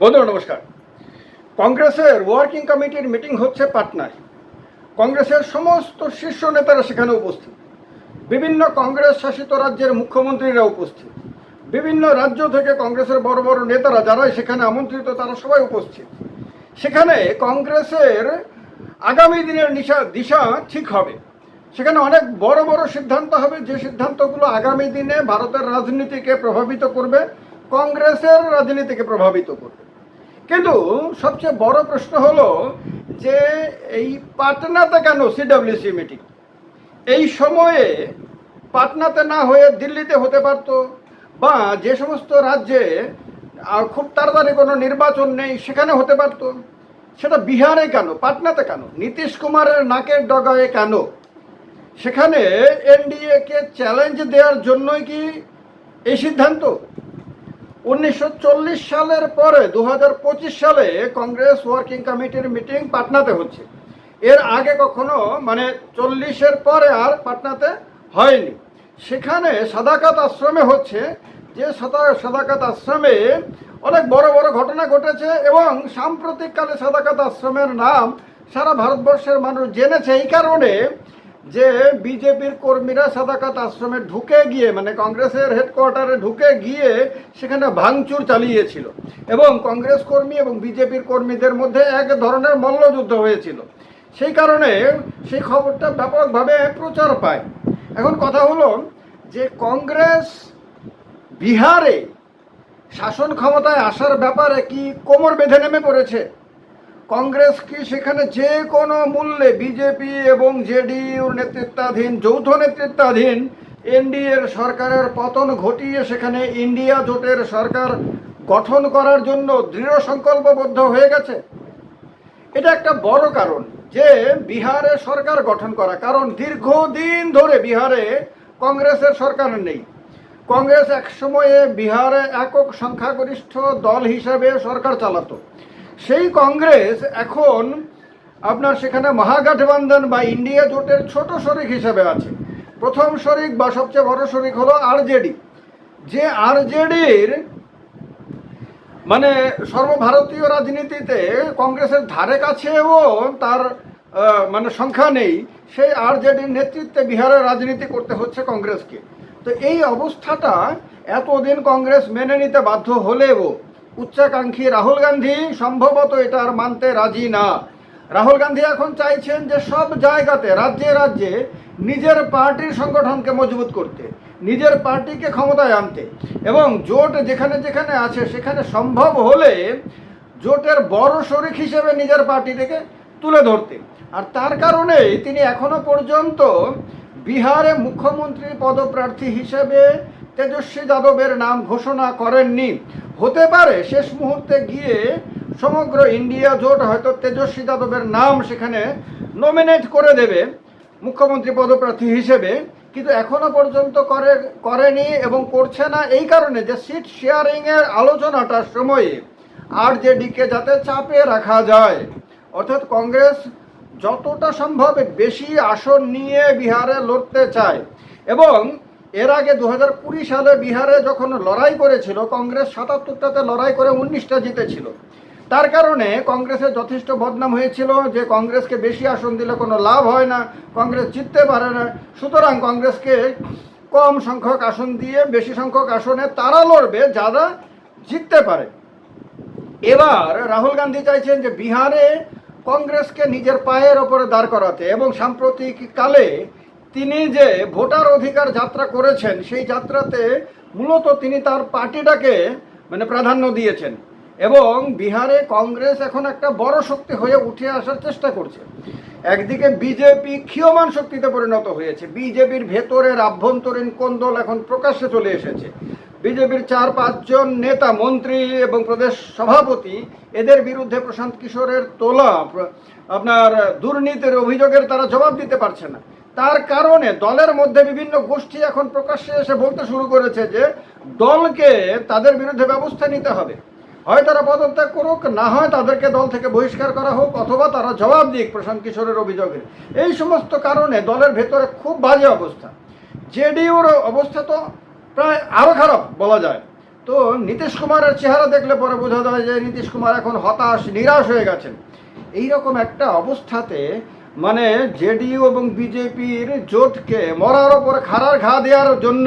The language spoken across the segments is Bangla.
বন্ধুরা, নমস্কার। কংগ্রেসের ওয়ার্কিং কমিটির মিটিং হচ্ছে পাটনায়। কংগ্রেসের সমস্ত শীর্ষ নেতারা সেখানে উপস্থিত। বিভিন্ন কংগ্রেস শাসিত রাজ্যের মুখ্যমন্ত্রীরা উপস্থিত। বিভিন্ন রাজ্য থেকে কংগ্রেসের বড় বড় নেতারা যারাই সেখানে আমন্ত্রিত, তারা সবাই উপস্থিত। সেখানে কংগ্রেসের আগামী দিনের নিশা, দিশা ঠিক হবে। সেখানে অনেক বড় বড় সিদ্ধান্ত হবে। যে সিদ্ধান্তগুলো আগামী দিনে ভারতের রাজনীতিকে প্রভাবিত করবে, কংগ্রেসের রাজনীতিকে প্রভাবিত করবে। কিন্তু সবচেয়ে বড় প্রশ্ন হলো যে এই পাটনাতে কেন সিডাব্লিউসি মিটিং এই সময়ে পাটনাতে না হয়ে দিল্লিতে হতে পারতো বা যে সমস্ত রাজ্যে খুব তাড়াতাড়ি কোনো নির্বাচন নেই, সেখানে হতে পারতো। সেটা বিহারে কেন? পাটনাতে কেন? নীতিশ কুমারের নাকের ডগায় কেন? সেখানে এনডিএকে চ্যালেঞ্জ দেওয়ার জন্যই কি এই সিদ্ধান্ত? উনিশশো চল্লিশ সালের পরে দু হাজার পঁচিশ সালে কংগ্রেস ওয়ার্কিং কমিটির মিটিং পাটনাতে হচ্ছে। এর আগে কখনো মানে চল্লিশের পরে আর পাটনাতে হয়নি। সেখানে সাদাকাত আশ্রমে হচ্ছে, যে সাদা সাদাকাত আশ্রমে অনেক বড় বড় ঘটনা ঘটেছে এবং সাম্প্রতিককালে সাদাকাত আশ্রমের নাম সারা ভারতবর্ষের মানুষ জেনেছে। এই কারণে যে বিজেপির কর্মীরা সাদাকাত আশ্রমে ঢুকে গিয়ে মানে কংগ্রেসের হেডকোয়ার্টারে ঢুকে গিয়ে সেখানে ভাঙচুর চালিয়েছিল। এবং কংগ্রেস কর্মী এবং বিজেপির কর্মীদের মধ্যে এক ধরনের মল্লযুদ্ধ হয়েছিল। সেই কারণে সেই খবরটা ব্যাপকভাবে প্রচার পায়। এখন কথা হলো যে কংগ্রেস বিহারে শাসন ক্ষমতায় আসার ব্যাপারে কি কোমর বেঁধে নেমে পড়েছে? কংগ্রেস কি সেখানে যে কোনো মূল্যে বিজেপি এবং জেডিইউর নেতৃত্বাধীন, যৌথ নেতৃত্বাধীন এনডিএর সরকারের পতন ঘটিয়ে সেখানে ইন্ডিয়া জোটের সরকার গঠন করার জন্য দৃঢ় সংকল্পবদ্ধ হয়ে গেছে? এটা একটা বড় কারণ যে বিহারে সরকার গঠন করা, কারণ দীর্ঘদিন ধরে বিহারে কংগ্রেসের সরকার নেই। কংগ্রেস এক সময়ে বিহারে একক সংখ্যাগরিষ্ঠ দল হিসাবে সরকার চালাতো। সেই কংগ্রেস এখন আপনার সেখানে মহাগঠবন্ধন বা ইন্ডিয়া জোটের ছোট শরিক হিসাবে আছে। প্রথম শরিক বা সবচেয়ে বড় শরিক হলো আরজেডি। যে আরজেডির মানে সর্বভারতীয় রাজনীতিতে কংগ্রেসের ধারে কাছেও তার মানে সংখ্যা নেই, সেই আরজেডির নেতৃত্বে বিহারের রাজনীতি করতে হচ্ছে কংগ্রেসকে। তো এই অবস্থাটা এতদিন কংগ্রেস মেনে নিতে বাধ্য হলেও উচ্চাকাঙ্ক্ষী রাহুল গান্ধী, সম্ভবত এটা আর মানতে রাজি না। রাহুল গান্ধী এখন চাইছেন যে সব জায়গাতে, রাজ্যে রাজ্যে, নিজের পার্টির সংগঠনকে মজবুত করতে, নিজের পার্টিকে ক্ষমতায় আনতে। এবং জোট যেখানে যেখানে আছে, সেখানে সম্ভব হলে জোটের বড় শরিক হিসেবে নিজের পার্টিটাকে তুলে ধরতে। আর তার কারণেই তিনি এখনও পর্যন্ত বিহারে মুখ্যমন্ত্রী পদপ্রার্থী হিসেবে তেজস্বী যাদবের নাম ঘোষণা করেননি। হতে পারে, শেষ মুহূর্তে গিয়ে সমগ্র ইন্ডিয়া জোট হয়তো তেজস্বী যাদবের নাম সেখানে নমিনেট করে দেবে মুখ্যমন্ত্রী পদপ্রার্থী হিসেবে, কিন্তু এখনও পর্যন্ত করে, করেনি এবং করছে না এই কারণে যে সিট শেয়ারিংয়ের আলোচনাটার সময়ে আর জেডিকে যাতে চাপে রাখা যায়। অর্থাৎ কংগ্রেস যতটা সম্ভব বেশি আসন নিয়ে বিহারে লড়তে চায় এবং এর আগে দু হাজার কুড়ি সালে বিহারে যখন লড়াই করেছিল, কংগ্রেস সাতাত্তরটাতে লড়াই করে উনিশটা জিতেছিল। তার কারণে কংগ্রেসের যথেষ্ট বদনাম হয়েছিল যে কংগ্রেসকে বেশি আসন দিলে কোনো লাভ হয় না, কংগ্রেস জিততে পারে না। সুতরাং কংগ্রেসকে কম সংখ্যক আসন দিয়ে বেশি সংখ্যক আসনে তারা লড়বে, যারা জিততে পারে। এবার রাহুল গান্ধী চাইছেন যে বিহারে কংগ্রেসকে নিজের পায়ের ওপরে দাঁড় করাতে এবং সাম্প্রতিক কালে তিনি যে ভোটার অধিকার যাত্রা করেছেন, সেই যাত্রাতে মূলত তিনি তার পার্টিটাকে মানে প্রাধান্য দিয়েছেন। এবং বিহারে কংগ্রেস এখন একটা বড় শক্তি হয়ে উঠে আসার চেষ্টা করছে। একদিকে বিজেপি ক্ষীয়মান শক্তিতে পরিণত হয়েছে। বিজেপির ভেতরের আভ্যন্তরীণ কোন্দল এখন প্রকাশ্যে চলে এসেছে। বিজেপির চার পাঁচজন নেতা, মন্ত্রী এবং প্রদেশ সভাপতি, এদের বিরুদ্ধে প্রশান্ত কিশোরের তোলা আপনার দুর্নীতির অভিযোগের তারা জবাব দিতে পারছে না। তার কারণে দলের মধ্যে বিভিন্ন গোষ্ঠী এখন প্রকাশ্যে এসে বলতে শুরু করেছে যে দলকে তাদের বিরুদ্ধে ব্যবস্থা নিতে হবে। হয় তারা পদত্যাগ করুক, না হয় তাদেরকে দল থেকে বহিষ্কার করা হোক অথবা তারা জবাব দিক প্রশান্ত কিশোরের অভিযোগের এই সমস্ত কারণে দলের ভেতরে খুব বাজে অবস্থা। জেডিউর অবস্থা তো প্রায় আরও খারাপ বলা যায়। তো নীতিশ কুমারের চেহারা দেখলে পরে বোঝা যায় যে নীতিশ কুমার এখন হতাশ, নিরাশ হয়ে গেছেন। এইরকম একটা অবস্থাতে মানে জেডিইউ এবং বিজেপির জোটকে মরার ওপর খাড়ার ঘা দেওয়ার জন্য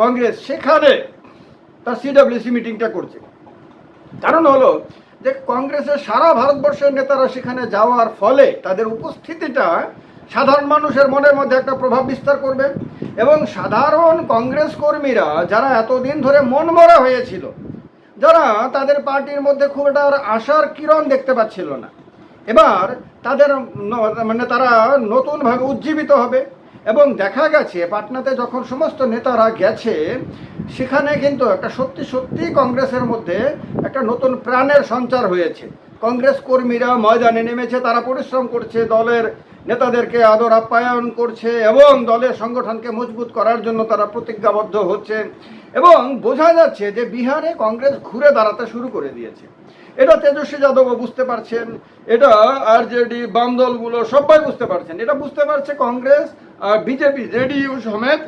কংগ্রেস সেখানে তার সিডব্লিউসি মিটিংটা করছে। কারণ হলো যে কংগ্রেসের সারা ভারতবর্ষের নেতারা সেখানে যাওয়ার ফলে তাদের উপস্থিতিটা সাধারণ মানুষের মনের মধ্যে একটা প্রভাব বিস্তার করবে এবং সাধারণ কংগ্রেস কর্মীরা যারা এতদিন ধরে মন মরা হয়েছিল, যারা তাদের পার্টির মধ্যে খুব একটা আশার কিরণ দেখতে পাচ্ছিল না। এবার তাদের মানে তারা নতুনভাবে উজ্জীবিত হবে। এবং দেখা গেছে, পাটনাতে যখন সমস্ত নেতারা গেছে, সেখানে কিন্তু একটা সত্যি সত্যি কংগ্রেসের মধ্যে একটা নতুন প্রাণের সঞ্চার হয়েছে। কংগ্রেস কর্মীরা ময়দানে নেমেছে, তারা পরিশ্রম করছে, দলের নেতাদেরকে আদর আপ্যায়ন করছে এবং দলের সংগঠনকে মজবুত করার জন্য তারা প্রতিজ্ঞাবদ্ধ হচ্ছে। এবং বোঝা যাচ্ছে যে বিহারে কংগ্রেস ঘুরে দাঁড়াতে শুরু করে দিয়েছে। এটা তেজস্বী যাদবও বুঝতে পারছেন, এটা আরজেডি বাম দলগুলো সবাই বুঝতে পারছেন। এটা বুঝতে পারছে কংগ্রেস আর বিজেপি জেডিইউ সমেত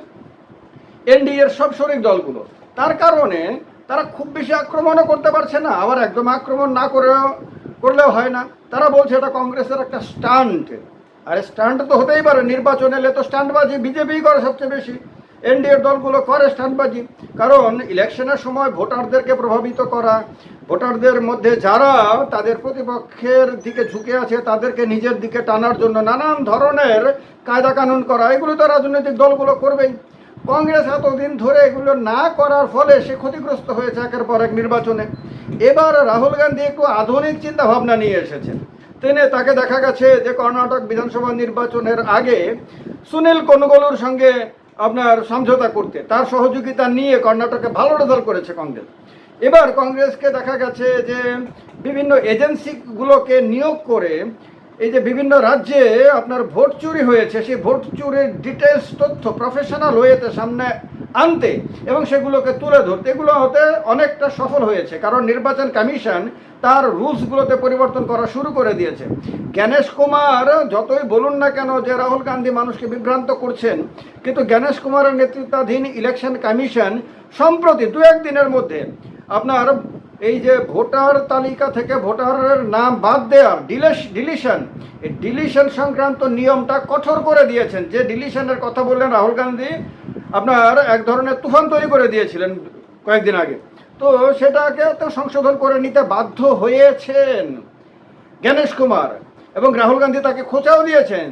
এনডিএর সব শরিক দলগুলো। তার কারণে তারা খুব বেশি আক্রমণও করতে পারছে না, আবার একদম আক্রমণ না করেও, করলেও হয় না। তারা বলছে এটা কংগ্রেসের একটা স্টান্ট। আরে স্টান্ট তো হতেই পারে, নির্বাচন এলে তো স্টান্টবাজি বিজেপি করে সবচেয়ে বেশি। এনডিএর দলগুলো করে স্টান্টবাজি কারণ ইলেকশনের সময় ভোটারদেরকে প্রভাবিত করা, ভোটারদের মধ্যে যারা তাদের প্রতিপক্ষের দিকে ঝুঁকে আছে, তাদেরকে নিজের দিকে টানার জন্য নানান ধরনের কায়দা কানুন করা, এগুলো তো রাজনৈতিক দলগুলো করবেই। কংগ্রেস এতদিন ধরে এগুলো না করার ফলে সে ক্ষতিগ্রস্ত হয়েছে একের পর এক নির্বাচনে। এবার রাহুল গান্ধী একটু আধুনিক চিন্তা ভাবনা নিয়ে এসেছেন। তিনি তাকে দেখা গেছে যে কর্ণাটক বিধানসভা নির্বাচনের আগে সুনীল কনগলুর সঙ্গে আপনার সমঝোতা করতে, তার সহযোগিতা নিয়ে কর্ণাটকে ভালো রেজাল্ট করেছে কংগ্রেস। এবার কংগ্রেসকে দেখা গেছে যে বিভিন্ন এজেন্সিগুলোকে নিয়োগ করে এই যে বিভিন্ন রাজ্যে আপনার ভোট চুরি হয়েছে, সেই ভোট চুরির ডিটেলস তথ্য প্রফেশনাল ওয়েতে সামনে আনতে এবং সেগুলোকে তুলে ধরতে। এগুলো হতে অনেকটা সফল হয়েছে, কারণ নির্বাচন কমিশন তার রুলসগুলোতে পরিবর্তন করা শুরু করে দিয়েছে। জ্ঞানেশ কুমার যতই বলুন না কেন যে রাহুল গান্ধী মানুষকে বিভ্রান্ত করছেন, কিন্তু জ্ঞানেশ কুমারের নেতৃত্বাধীন ইলেকশন কমিশন সম্প্রতি দু একদিনের মধ্যে আপনার এই যে ভোটার তালিকা থেকে ভোটারের নাম বাদ দেওয়ার ডিলেশ ডিলিশন। এই ডিলিশন সংক্রান্ত নিয়মটা কঠোর করে দিয়েছেন। যে ডিলিশনের কথা বললেন রাহুল গান্ধী, আপনার এক ধরনের তুফান তৈরি করে দিয়েছিলেন কয়েকদিন আগে। তো সেটাকে তো সংশোধন করে নিতে বাধ্য হয়েছেন জ্ঞানেশ কুমার এবং রাহুল গান্ধী তাকে খোঁচাও দিয়েছেন।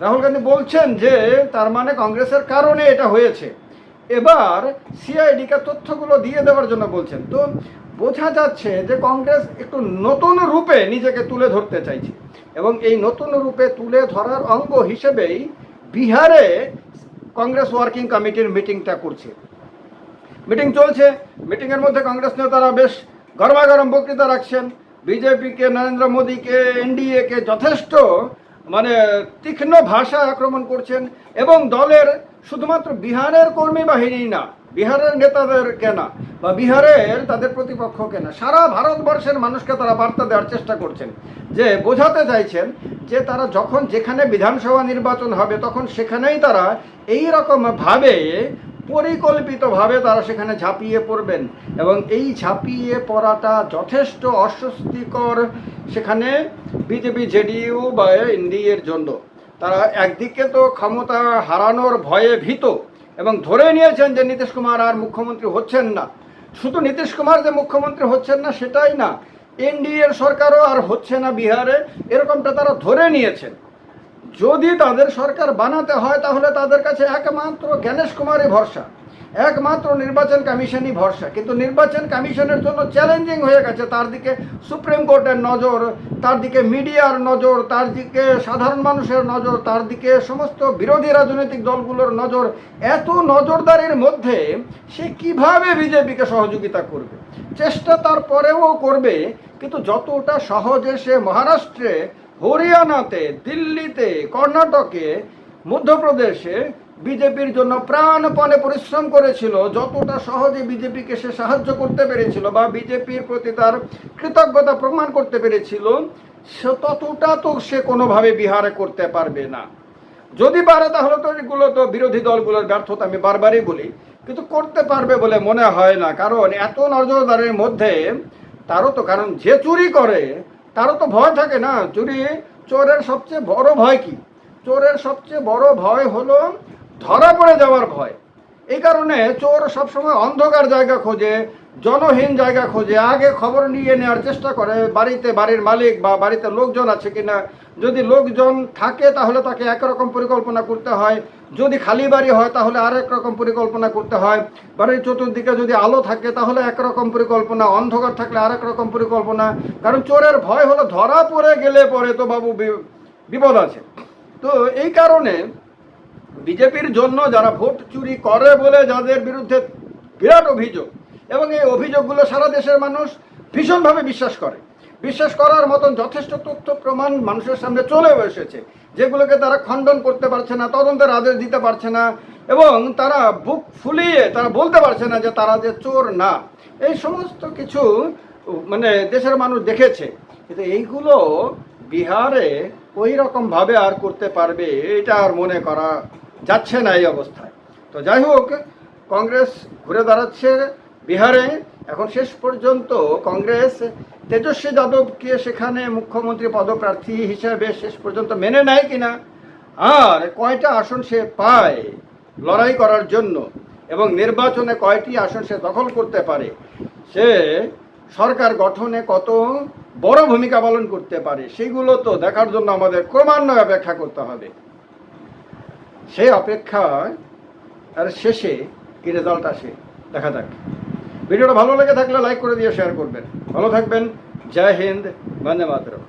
রাহুল গান্ধী বলছেন যে, তার মানে কংগ্রেসের কারণে এটা হয়েছে। এবার সিআইডিকে তথ্যগুলো দিয়ে দেওয়ার জন্য বলছেন। তো বোঝা যাচ্ছে যে কংগ্রেস একটু নতুন রূপে নিজেকে তুলে ধরতে চাইছে এবং এই নতুন রূপে তুলে ধরার অঙ্গ হিসেবেই বিহারে কংগ্রেস ওয়ার্কিং কমিটির মিটিংটা করছে। মিটিং চলছে। মিটিংয়ের মধ্যে কংগ্রেস নেতারা বেশ গরমাগরম বক্তৃতা রাখছেন। বিজেপিকে, নরেন্দ্র মোদীকে এনডিএকে যথেষ্ট মানে তীক্ষ্ণ ভাষা আক্রমণ করছেন এবং দলের শুধুমাত্র বিহারের কর্মী বাহিনী না, বিহারের নেতাদের কেনা, বা বিহারের তাদের প্রতিপক্ষ কেনা। সারা ভারতবর্ষের মানুষকে তারা বার্তা দেওয়ার চেষ্টা করছেন, যে বোঝাতে চাইছেন যে তারা যখন যেখানে বিধানসভা নির্বাচন হবে, তখন সেখানেই তারা এই রকম ভাবে, পরিকল্পিতভাবে তারা সেখানে ঝাঁপিয়ে পড়বেন। এবং এই ঝাঁপিয়ে পড়াটা যথেষ্ট অস্বস্তিকর সেখানে বিজেপি, জেডিইউ বা এনডিএর জন্য। তারা একদিকে তো ক্ষমতা হারানোর ভয়ে ভীত এবং ধরে নিয়েছেন যে নীতিশ কুমার আর মুখ্যমন্ত্রী হচ্ছেন না। শুধু নীতিশ কুমার যে মুখ্যমন্ত্রী হচ্ছেন না, সেটাই না। এনডিএর সরকারও আর হচ্ছে না বিহারে, এরকমটা তারা ধরে নিয়েছেন। যদি তাদের সরকার বানাতে হয়, তাহলে তাদের কাছে একমাত্র জ্ঞানেশ কুমারই ভরসা। একমাত্র নির্বাচন কমিশনই ভরসা। কিন্তু নির্বাচন কমিশনের জন্য চ্যালেঞ্জিং হয়ে গেছে। তার দিকে সুপ্রিম কোর্টের নজর, তার দিকে মিডিয়ার নজর, তার দিকে সাধারণ মানুষের নজর, তার দিকে সমস্ত বিরোধী রাজনৈতিক দলগুলোর নজর। এত নজরদারির মধ্যে সে কীভাবে বিজেপিকে সহযোগিতা করবে? চেষ্টা তার পরেও করবে, কিন্তু যতটা সহজে সে মহারাষ্ট্রে, হরিয়ানাতে, দিল্লিতে, কর্ণাটকে, মধ্যপ্রদেশে বিজেপির জন্য প্রাণপণে পরিশ্রম করেছিল, যতটা সহজে বিজেপিকে সে সাহায্য করতে পেরেছিল বা বিজেপির প্রতি তার কৃতজ্ঞতা প্রমাণ করতে পেরেছিল, সে ততটা তো সে কোনোভাবে বিহারে করতে পারবে না। যদি পারে তাহলে তো এগুলো তো বিরোধী দলগুলোর ব্যর্থতা, আমি বারবারই বলি, কিন্তু করতে পারবে বলে মনে হয় না, কারণ এত নজরদারের মধ্যে তারও তো, কারণ যে চুরি করে, তারও তো ভয় থাকে না। চুরি, চোরের সবচেয়ে বড় ভয় কি? চোরের সবচেয়ে বড় ভয় হলো ধরা পড়ে যাওয়ার ভয়। এই কারণে চোর সবসময় অন্ধকার জায়গা খোঁজে, জনহীন জায়গা খোঁজে, আগে খবর নিয়ে নেওয়ার চেষ্টা করে, বাড়িতে বাড়ির মালিক বা বাড়িতে লোকজন আছে কিনা। যদি লোকজন থাকে তাহলে তাকে একরকম পরিকল্পনা করতে হয়। যদি খালি বাড়ি হয় তাহলে আরেক রকম পরিকল্পনা করতে হয়। বাড়ির চতুর্দিকে যদি আলো থাকে তাহলে একরকম পরিকল্পনা, অন্ধকার থাকলে আরেক রকম পরিকল্পনা। কারণ চোরের ভয় হলো ধরা পড়ে গেলে পরে তো বাবু বিপদ আছে। তো এই কারণে বিজেপির জন্য যারা ভোট চুরি করে বলে যাদের বিরুদ্ধে বিরাট অভিযোগ, এবং এই অভিযোগগুলো সারা দেশের মানুষ ভীষণভাবে বিশ্বাস করে। বিশ্বাস করার মতন যথেষ্ট তথ্য প্রমাণ মানুষের সামনে চলে এসেছে, যেগুলোকে তারা খণ্ডন করতে পারছে না, তদন্তের আদেশ দিতে পারছে না, এবং তারা বুক ফুলিয়ে তারা বলতে পারছে না যে তারা যে চোর না। এই সমস্ত কিছু মানে দেশের মানুষ দেখেছে। কিন্তু এইগুলো বিহারে ওই রকমভাবে আর করতে পারবে, এটা আর মনে করা যাচ্ছে না এই অবস্থায়। তো যাই হোক, কংগ্রেস ঘুরে দাঁড়াচ্ছে বিহারে। এখন শেষ পর্যন্ত কংগ্রেস তেজস্বী যাদবকে সেখানে মুখ্যমন্ত্রী পদপ্রার্থী হিসেবে শেষ পর্যন্ত মেনে নেয় কিনা, আর কয়টা আসন সে পায় লড়াই করার জন্য এবং নির্বাচনে কয়টি আসন সে দখল করতে পারে, সে সরকার গঠনে কত বড় ভূমিকা পালন করতে পারে, সেগুলো তো দেখার জন্য আমাদের ক্রমান্বয়ে অপেক্ষা করতে হবে। সেই অপেক্ষায় আর শেষে কি রেজাল্ট আসে। দেখা যাক। ভিডিওটা ভালো লেগে থাকলে লাইক করে দিয়ে শেয়ার করবেন। ভালো থাকবেন। জয় হিন্দ, বন্দে মাতরম।